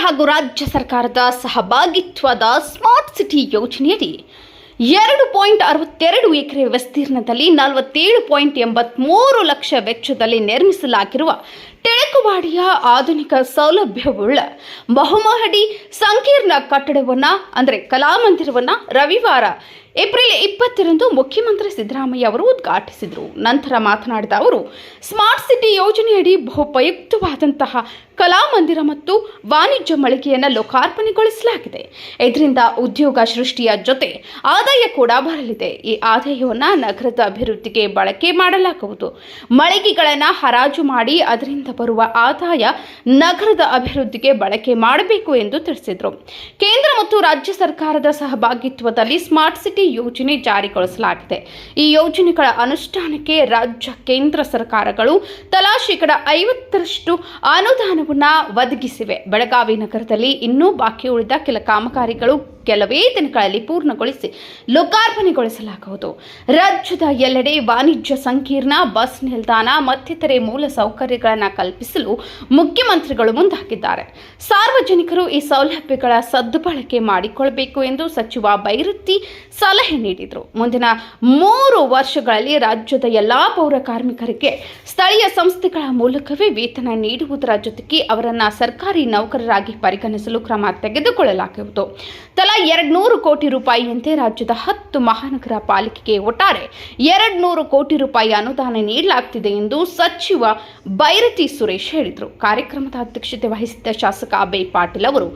ಹಾಗೂ ರಾಜ್ಯ ಸರ್ಕಾರದ ಸಹಭಾಗಿತ್ವದ ಸ್ಮಾರ್ಟ್ ಸಿಟಿ ಯೋಜನೆಯಡಿ ಎರಡು ಪಾಯಿಂಟ್ ಅರವತ್ತೆರಡು ಎಕರೆ ವಿಸ್ತೀರ್ಣದಲ್ಲಿ ನಲವತ್ತೇಳು ಪಾಯಿಂಟ್ ಎಂಬತ್ಮೂರು ಲಕ್ಷ ವೆಚ್ಚದಲ್ಲಿ ನಿರ್ಮಿಸಲಾಗಿರುವ ಟಿಳಕವಾಡಿಯ ಆಧುನಿಕ ಸೌಲಭ್ಯವುಳ್ಳ ಬಹುಮಹಡಿ ಸಂಕೀರ್ಣ ಕಟ್ಟಡವನ್ನ, ಅಂದರೆ ಕಲಾಮಂದಿರವನ್ನ ರವಿವಾರ, ಏಪ್ರಿಲ್ ಇಪ್ಪತ್ತರಂದು ಮುಖ್ಯಮಂತ್ರಿ ಸಿದ್ದರಾಮಯ್ಯ ಅವರು ಉದ್ಘಾಟಿಸಿದರು. ನಂತರ ಮಾತನಾಡಿದ ಅವರು, ಸ್ಮಾರ್ಟ್ ಸಿಟಿ ಯೋಜನೆಯಡಿ ಬಹುಪಯುಕ್ತವಾದಂತಹ ಕಲಾಮಂದಿರ ಮತ್ತು ವಾಣಿಜ್ಯ ಮಳಿಗೆಯನ್ನು ಲೋಕಾರ್ಪಣೆಗೊಳಿಸಲಾಗಿದೆ. ಇದರಿಂದ ಉದ್ಯೋಗ ಸೃಷ್ಟಿಯ ಜೊತೆ ಆದಾಯ ಕೂಡ ಬರಲಿದೆ. ಈ ಆದಾಯವನ್ನು ನಗರದ ಅಭಿವೃದ್ಧಿಗೆ ಬಳಕೆ ಮಾಡಲಾಗುವುದು. ಮಳಿಗೆಗಳನ್ನು ಹರಾಜು ಮಾಡಿ ಅದರಿಂದ ಬರುವ ಆದಾಯ ನಗರದ ಅಭಿವೃದ್ಧಿಗೆ ಬಳಕೆ ಮಾಡಬೇಕು ಎಂದು ತಿಳಿಸಿದರು. ಕೇಂದ್ರ ಮತ್ತು ರಾಜ್ಯ ಸರ್ಕಾರದ ಸಹಭಾಗಿತ್ವದಲ್ಲಿ ಸ್ಮಾರ್ಟ್ ಸಿಟಿ ಯೋಜನೆ ಜಾರಿಗೊಳಿಸಲಾಗಿದೆ. ಈ ಯೋಜನೆಗಳ ಅನುಷ್ಠಾನಕ್ಕೆ ರಾಜ್ಯ, ಕೇಂದ್ರ ಸರ್ಕಾರಗಳು ತಲಾ ಶೇಕಡ ಐವತ್ತರಷ್ಟು ಅನುದಾನವನ್ನು ಒದಗಿಸಿವೆ. ಬೆಳಗಾವಿ ನಗರದಲ್ಲಿ ಇನ್ನೂ ಬಾಕಿ ಉಳಿದ ಕೆಲ ಕಾಮಗಾರಿಗಳು ಕೆಲವೇ ದಿನಗಳಲ್ಲಿ ಪೂರ್ಣಗೊಳಿಸಿ ಲೋಕಾರ್ಪಣೆಗೊಳಿಸಲಾಗುವುದು. ರಾಜ್ಯದ ಎಲ್ಲೆಡೆ ವಾಣಿಜ್ಯ ಸಂಕೀರ್ಣ, ಬಸ್ ನಿಲ್ದಾಣ, ಮತ್ತಿತರೆ ಮೂಲ ಸೌಕರ್ಯಗಳನ್ನು ಕಲ್ಪಿಸಲು ಮುಖ್ಯಮಂತ್ರಿಗಳು ಮುಂದಾಗಿದ್ದಾರೆ. ಸಾರ್ವಜನಿಕರು ಈ ಸೌಲಭ್ಯಗಳ ಸದ್ಬಳಕೆ ಮಾಡಿಕೊಳ್ಳಬೇಕು ಎಂದು ಸಚಿವ ಬೈರುತ್ತಿ ಸಲಹೆ ನೀಡಿದರು. ಮುಂದಿನ ಮೂರು ವರ್ಷಗಳಲ್ಲಿ ರಾಜ್ಯದ ಎಲ್ಲಾ ಪೌರ ಕಾರ್ಮಿಕರಿಗೆ ಸ್ಥಳೀಯ ಸಂಸ್ಥೆಗಳ ಮೂಲಕವೇ ವೇತನ ನೀಡುವುದರ ಜೊತೆಗೆ ಅವರನ್ನು ಸರ್ಕಾರಿ ನೌಕರರಾಗಿ ಪರಿಗಣಿಸಲು ಕ್ರಮ ತೆಗೆದುಕೊಳ್ಳಲಾಗುವುದು. ತಲಾ ಎರಡು ನೂರು ಕೋಟಿ ರೂಪಾಯಿಯಂತೆ ರಾಜ್ಯದ ಹತ್ತು ಮಹಾನಗರ ಪಾಲಿಕೆಗೆ ಒಟ್ಟಾರೆ ಎರಡ್ನೂರು ಕೋಟಿ ರೂಪಾಯಿ ಅನುದಾನ ನೀಡಲಾಗ್ತಿದೆ ಎಂದು ಸಚಿವ ಬೈರತಿ ಸುರೇಶ್ ಹೇಳಿದರು. ಕಾರ್ಯಕ್ರಮದ ಅಧ್ಯಕ್ಷತೆ ವಹಿಸಿದ್ದ ಶಾಸಕ ಅಭಯ್ ಪಾಟೀಲ್ ಅವರು,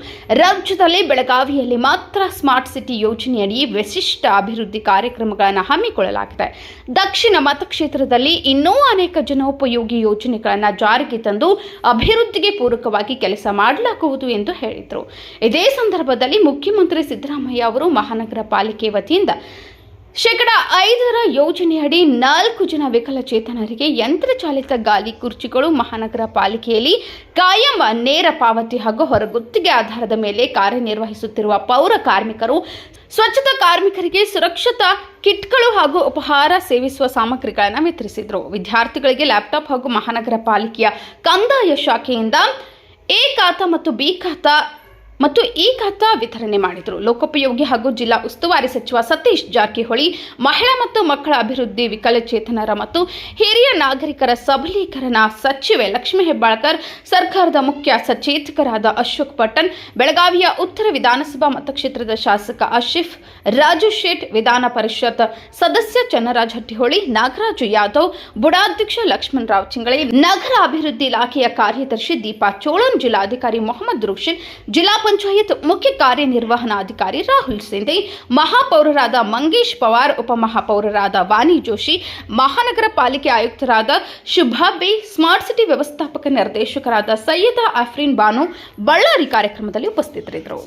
ರಾಜ್ಯದಲ್ಲಿ ಬೆಳಗಾವಿಯಲ್ಲಿ ಮಾತ್ರ ಸ್ಮಾರ್ಟ್ ಸಿಟಿ ಯೋಜನೆಯಡಿ ವಿಶಿಷ್ಟ ಅಭಿವೃದ್ಧಿ ಕಾರ್ಯಕ್ರಮಗಳನ್ನು ಹಮ್ಮಿಕೊಳ್ಳಲಾಗಿದೆ. ದಕ್ಷಿಣ ಮತಕ್ಷೇತ್ರದಲ್ಲಿ ಇನ್ನೂ ಅನೇಕ ಜನೋಪಯೋಗಿ ಯೋಜನೆಗಳನ್ನು ಜಾರಿಗೆ ತಂದು ಅಭಿವೃದ್ಧಿಗೆ ಪೂರಕವಾಗಿ ಕೆಲಸ ಮಾಡಲಾಗುವುದು ಎಂದು ಹೇಳಿದರು. ಇದೇ ಸಂದರ್ಭದಲ್ಲಿ ಮುಖ್ಯಮಂತ್ರಿ ಸಿದ್ದರಾಮಯ್ಯ ಅವರು ಮಹಾನಗರ ಪಾಲಿಕೆ ವತಿಯಿಂದ ಶೇಕಡ ಐದರ ಯೋಜನೆಯಡಿ ನಾಲ್ಕು ಜನ ವಿಕಲಚೇತನರಿಗೆ ಯಂತ್ರಚಾಲಿತ ಗಾಲಿ ಕುರ್ಚಿಗಳು ಮಹಾನಗರ ಪಾಲಿಕೆಯಲ್ಲಿ ಕಾಯಂ ನೇರ ಪಾವತಿ ಹಾಗೂ ಹೊರಗುತ್ತಿಗೆ ಆಧಾರದ ಮೇಲೆ ಕಾರ್ಯನಿರ್ವಹಿಸುತ್ತಿರುವ ಪೌರ ಕಾರ್ಮಿಕರು, ಸ್ವಚ್ಛತಾ ಕಾರ್ಮಿಕರಿಗೆ ಸುರಕ್ಷತಾ ಕಿಟ್ಗಳು ಹಾಗೂ ಉಪಹಾರ ಸೇವಿಸುವ ಸಾಮಗ್ರಿಗಳನ್ನು ವಿತರಿಸಿದರು. ವಿದ್ಯಾರ್ಥಿಗಳಿಗೆ ಲ್ಯಾಪ್ಟಾಪ್ ಹಾಗೂ ಮಹಾನಗರ ಪಾಲಿಕೆಯ ಕಂದಾಯ ಶಾಖೆಯಿಂದ ಎ ಖಾತಾ ಮತ್ತು ಬಿ ಖಾತಾ ಮತ್ತು ಈ ಖಾತಾ ವಿತರಣೆ ಮಾಡಿದರು. ಲೋಕೋಪಯೋಗಿ ಹಾಗೂ ಜಿಲ್ಲಾ ಉಸ್ತುವಾರಿ ಸಚಿವ ಸತೀಶ್ ಜಾರಕಿಹೊಳಿ, ಮಹಿಳಾ ಮತ್ತು ಮಕ್ಕಳ ಅಭಿವೃದ್ಧಿ ವಿಕಲಚೇತನರ ಮತ್ತು ಹಿರಿಯ ನಾಗರಿಕರ ಸಬಲೀಕರಣ ಸಚಿವೆ ಲಕ್ಷ್ಮೀ ಹೆಬ್ಬಾಳ್ಕರ್, ಸರ್ಕಾರದ ಮುಖ್ಯ ಸಚೇತಕರಾದ ಅಶೋಕ್ ಪಟ್ಟಣ್, ಬೆಳಗಾವಿಯ ಉತ್ತರ ವಿಧಾನಸಭಾ ಮತಕ್ಷೇತ್ರದ ಶಾಸಕ ಆಶಿಫ್ ರಾಜು ಶೇಟ್ ವಿಧಾನ ಪರಿಷತ್ ಸದಸ್ಯ ಚನ್ನರಾಜ್ ಹಟ್ಟಿಹೊಳಿ, ನಾಗರಾಜು ಯಾದವ್, ಬುಡಾಧ್ಯಕ್ಷ ಲಕ್ಷ್ಮಣ್ ರಾವ್ ಚಿಂಗಳೆ, ನಗರ ಅಭಿವೃದ್ಧಿ ಇಲಾಖೆಯ ಕಾರ್ಯದರ್ಶಿ ದೀಪಾ ಚೋಳನ್, ಜಿಲ್ಲಾಧಿಕಾರಿ ಮೊಹಮ್ಮದ್ ರುಕ್ಷಿನ್ ಜಿಲ್ಲಾ ಪಂಚಾಯತ್ ಮುಖ್ಯ ಕಾರ್ಯನಿರ್ವಹಣಾಧಿಕಾರಿ ರಾಹುಲ್ ಸಿಂಧೆ, ಮಹಾಪೌರರಾದ ಮಂಗೇಶ್ ಪವಾರ್, ಉಪಮಹಾಪೌರರಾದ ವಾನಿ ಜೋಶಿ, ಮಹಾನಗರ ಪಾಲಿಕೆ ಆಯುಕ್ತರಾದ ಶುಭಾ ಬೇ, ಸ್ಮಾರ್ಟ್ ಸಿಟಿ ವ್ಯವಸ್ಥಾಪಕ ನಿರ್ದೇಶಕರಾದ ಸೈಯದ ಅಫ್ರೀನ್ ಬಾನು ಬಳ್ಳಾರಿ ಕಾರ್ಯಕ್ರಮದಲ್ಲಿ ಉಪಸ್ಥಿತರಿದ್ದರು.